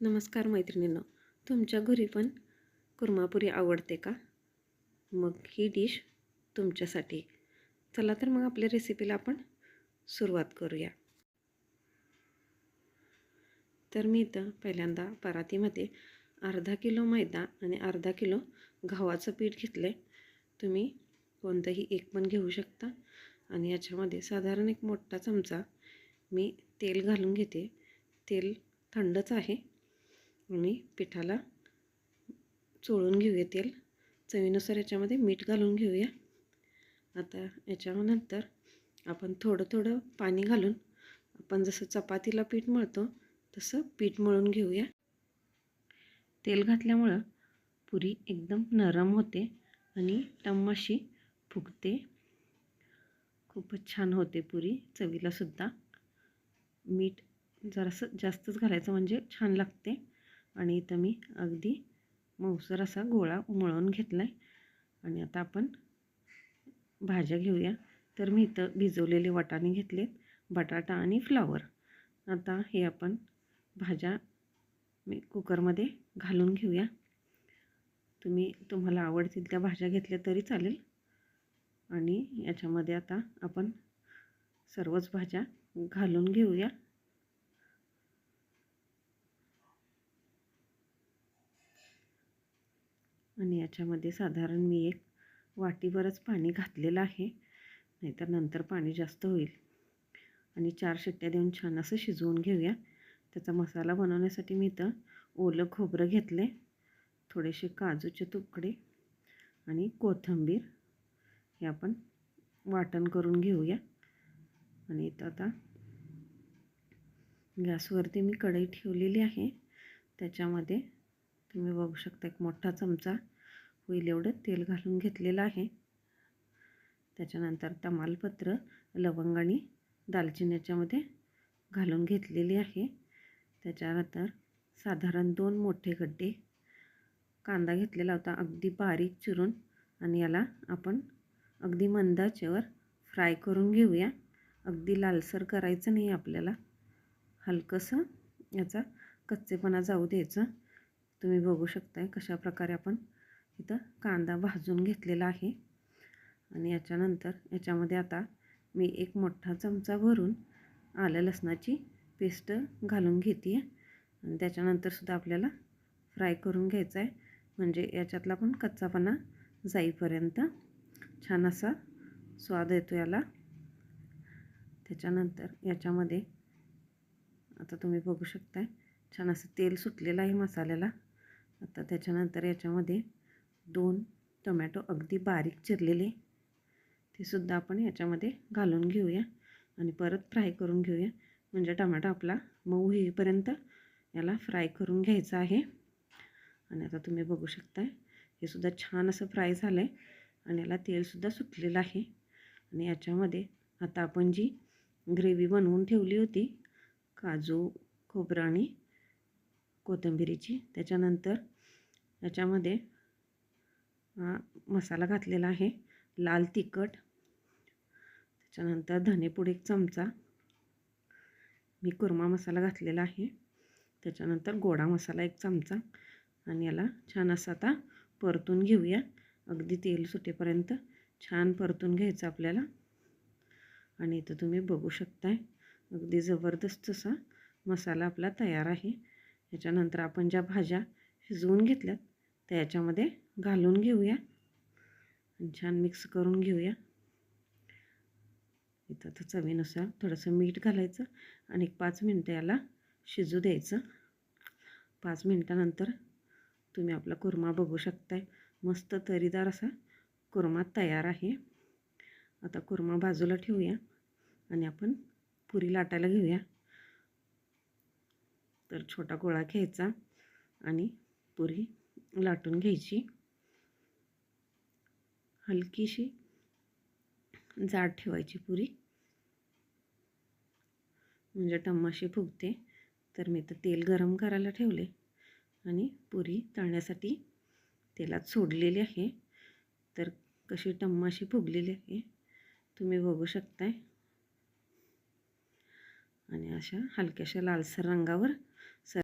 नमस्कार मैत्रिणींनो तुमच्या घरी पण कुर्मापुरी आवडते का? मग ही डिश तुमच्यासाठी. चला तर मग आपल्या रेसिपीला आपण सुरुवात करूया. तर मी इथं पहिल्यांदा परातीमध्ये अर्धा किलो मैदा आणि अर्धा किलो गव्हाचं पीठ घेतलं आहे तुम्ही कोणतंही एक पण घेऊ शकता. आणि याच्यामध्ये साधारण एक मोठा चमचा मी तेल घालून घेते. तेल थंडच आहे. आणि पिठाला चोळून घेऊया तेल. चवीनुसार याच्यामध्ये मीठ घालून घेऊया. आता याच्यानंतर आपण थोडं थोडं पाणी घालून आपण जसं चपातीला पीठ मळतो तसं पीठ मळून घेऊया. तेल घातल्यामुळं पुरी एकदम नरम होते आणि टम्माशी फुगते. खूपच छान होते पुरी चवीलासुद्धा. मीठ जरासं जास्तच घालायचं म्हणजे छान लागते. आणि इथं मी अगदी मऊसर असा गोळा मळून घेतला आहे आणि आता आपण भाज्या घेऊया. तर मी इथं भिजवलेले वाटाणे घेतलेत बटाटा आणि फ्लावर. आता हे आपण भाज्या मी कुकरमध्ये घालून घेऊया. तुम्ही तुम्हाला आवडतील त्या भाज्या घेतल्या तरी चालेल. आणि याच्यामध्ये आता आपण सर्वच भाज्या घालून घेऊया. आणि याच्यामध्ये साधारण मी एक वाटीवरच पाणी घातलेलं आहे. नाहीतर नंतर पाणी जास्त होईल. आणि चार शिट्ट्या देऊन छान असं शिजवून घेऊया. त्याचा मसाला बनवण्यासाठी मी इथं ओलं खोबरं घेतले थोडेसे काजूचे तुकडे आणि कोथिंबीर हे आपण वाटण करून घेऊया. आणि इथं आता गॅसवरती मी कढई ठेवलेली आहे. त्याच्यामध्ये तुम्ही बघू शकता एक मोठा चमचा होईल एवढं. तेल घालून घेतलेलं आहे. त्याच्यानंतर तमालपत्र लवंग आणि दालचिनी याच्यामध्ये घालून घेतलेली आहे. त्याच्यानंतर साधारण दोन मोठे गड्डे. कांदा घेतलेला होता अगदी बारीक चिरून. आणि याला आपण अगदी मंदाचेवर फ्राय करून घेऊया. अगदी लालसर करायचं नाही आपल्याला. हलकंसं याचा कच्चेपणा जाऊ द्यायचं. तुम्ही बघू शकताय कशा प्रकारे आपण इथं कांदा भाजून घेतलेला आहे. आणि याच्यानंतर याच्यामध्ये आता मी एक मोठा चमचा भरून आलं लसणाची पेस्ट घालून घेते आणि त्याच्यानंतरसुद्धा आपल्याला फ्राय करून घ्यायचं आहे म्हणजे याच्यातला पण कच्चापणा जाईपर्यंत छान असा स्वाद येतो याला. त्याच्यानंतर याच्यामध्ये आता तुम्ही बघू शकताय छान असं तेल सुटलेलं आहे मसाल्याला. आता त्याच्यानंतर याच्यामध्ये दोन टोमॅटो अगदी बारीक चिरलेले. ते सुद्धा आपण याच्यामध्ये घालून घेऊया आणि परत फ्राय करून घेऊया. म्हणजे टोमॅटो आपला मऊ येईपर्यंत याला फ्राय करून घ्यायचं आहे. आणि आता तुम्ही बघू शकताय हे सुद्धा छान असं फ्राय झालं आहे आणि याला तेलसुद्धा सुटलेलं आहे. आणि याच्यामध्ये आता आपण जी ग्रेव्ही बनवून ठेवली होती काजू खोबरं आणि कोथिंबिरीची. त्याच्यानंतर याच्यामध्ये मसाला घातलेला आहे. लाल तिखट. त्याच्यानंतर धनेपूड एक चमचा. मी कुर्मा मसाला घातलेला आहे. त्याच्यानंतर गोडा मसाला एक चमचा. आणि याला छान असं आता परतून घेऊया. अगदी तेल सुटेपर्यंत छान परतून घ्यायचं आपल्याला. आणि इथं तुम्ही बघू शकताय अगदी जबरदस्त असा मसाला आपला तयार आहे. याच्यानंतर आपण ज्या भाज्या शिजवून घेतल्यात त्या याच्यामध्ये घालून घेऊया. आणि छान मिक्स करून घेऊया. इथं तर चवीनुसार थोडंसं मीठ घालायचं आणि एक पाच मिनटं याला शिजू द्यायचं. पाच मिनटानंतर तुम्ही आपला कुर्मा बघू शकताय. मस्त तरीदार असा कुर्मा तयार आहे. आता कुर्मा बाजूला ठेवूया आणि आपण पुरी लाटायला घेऊया. तर छोटा गोळा घ्यायचा आणि पुरी लाटून घ्यायची. हलकीशी जाड ठेवायची पुरी. म्हणजे टम्माशी फुगते. तर मी तर तेल गरम करायला ठेवले आणि पुरी तळण्यासाठी तेलात सोडलेली आहे. तर कशी टम्माशी फुगलेली आहे तुम्ही बघू शकताय. आणि अशा हलक्याशा लालसर रंगावर